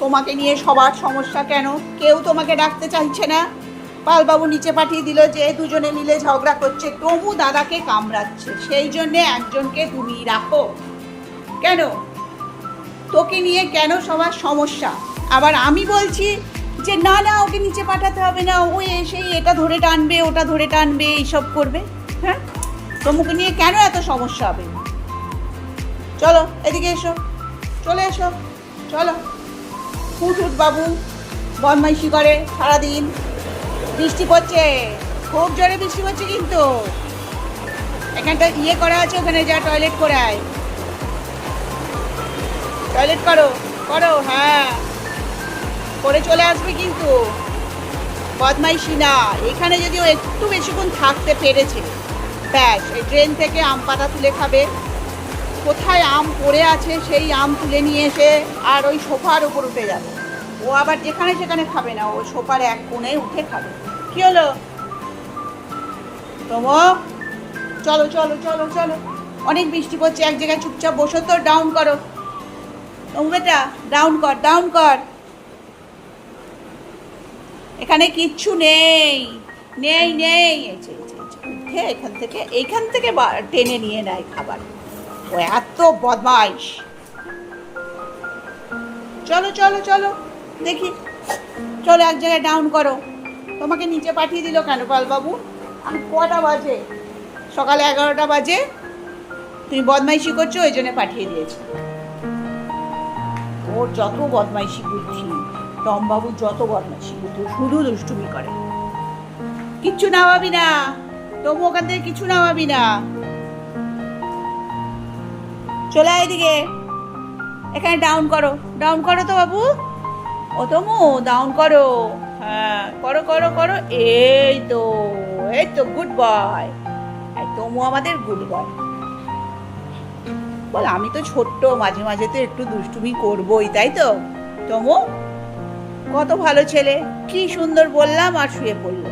তোমাকে নিয়ে সবার সমস্যা কেন? কেউ তোমাকে ডাকতে চাইছে না? পালবাবু নিচে পাঠিয়ে দিল যে দুজনে মিলে ঝগড়া করছে। তবু দাদাকে কামড়াচ্ছে। সেই জন্যে একজনকে তুমি রাখো। কেন? তোকে নিয়ে কেন সবার সমস্যা? আবার আমি বলছি যে, না না, ওকে নিচে পাঠাতে হবে না। ও এসেই এটা ধরে টানবে, ওটা ধরে টানবে, এইসব করবে। হ্যাঁ? তোমাকে নিয়ে কেন এত সমস্যা হবে? চলো, এদিকে এসো। চলে এসো। চলো। ফুট উঠ বাবু বদমাইশি করে সারাদিন। বৃষ্টি পড়ছে, খুব জোরে বৃষ্টি পড়ছে কিন্তু। এখানটা ইয়ে করা আছে ওখানে, যা টয়লেট করে আয় টয়লেট করো করো হ্যাঁ। করে চলে আসবে কিন্তু। বদমাইশি না, এখানে যদি ও একটু বেশিক্ষণ থাকতে পেরেছে। ব্যাস, এই ট্রেন থেকে আম পাতা তুলে খাবে। কোথায় আম পড়ে আছে সেই আম তুলে নিয়ে এসে আর ওই সোফার উপর উঠে যাবে। ও আবার যেখানে সেখানে খাবে না, ও সোফার এক কোণে উঠে খাবে। কি হলো? তোমো চলো চলো চলো চলো। অনেক বৃষ্টি পড়ছে, এক জায়গায় চুপচাপ বসো তো ডাউন করো। তোমু বেটা ডাউন কর ডাউন কর। এখানে কিচ্ছু নেই নেই নেই। উঠে এখান থেকে, এইখান থেকে টেনে নিয়ে নেয় খাবার। ও এত বদমাইশ। চলো চলো চলো। দেখি। চলো এক জায়গায় ডাউন করো। তোমাকে নিচে পাঠিয়ে দিল কেন পালবাবু? আমি কটা বাজে? সকালে এগারোটা বাজে। তুমি বদমাইশি করছ, ওই জন্য পাঠিয়ে দিয়েছে। ওর যত বদমাইশি বুদ্ধি টমবাবুর যত বদমাইশি বুদ্ধি শুধু দুষ্টুমি করে। কিচ্ছু নামাবি না। তবু ওখান থেকে কিছু নামাবি না। চলে এদিকে। এখানে ডাউন করো। ডাউন করো তো বাবু। ও তমু ডাউন করো। হ্যাঁ করো করো করো। এই তো এই তো গুড বয় তমু আমাদের গুড বয় বল, আমি তো ছোট্ট, মাঝে মাঝে তো একটু দুষ্টুমি করবোই, তাই তো? তমু, কত ভালো ছেলে। কি সুন্দর বললাম আর শুয়ে পড়ল।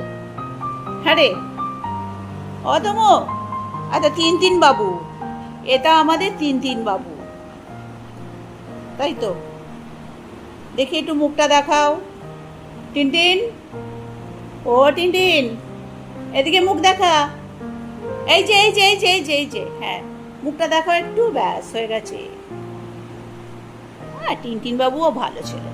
হ্যাঁ রে। ও তমু। আচ্ছা তিন তিন বাবু। এটা আমাদের তিন তিন বাবু। তাই তো? দেখি একটু মুখটা দেখাও। টিনটিন। ও টিনটিন, এদিকে মুখ দেখা। এই যে এই যে এই যে এই যে এই যে হ্যাঁ মুখটা দেখাও একটু, ব্যাস, হয়ে গেছে। হ্যাঁ টিনটিন বাবুও ভালো ছিল।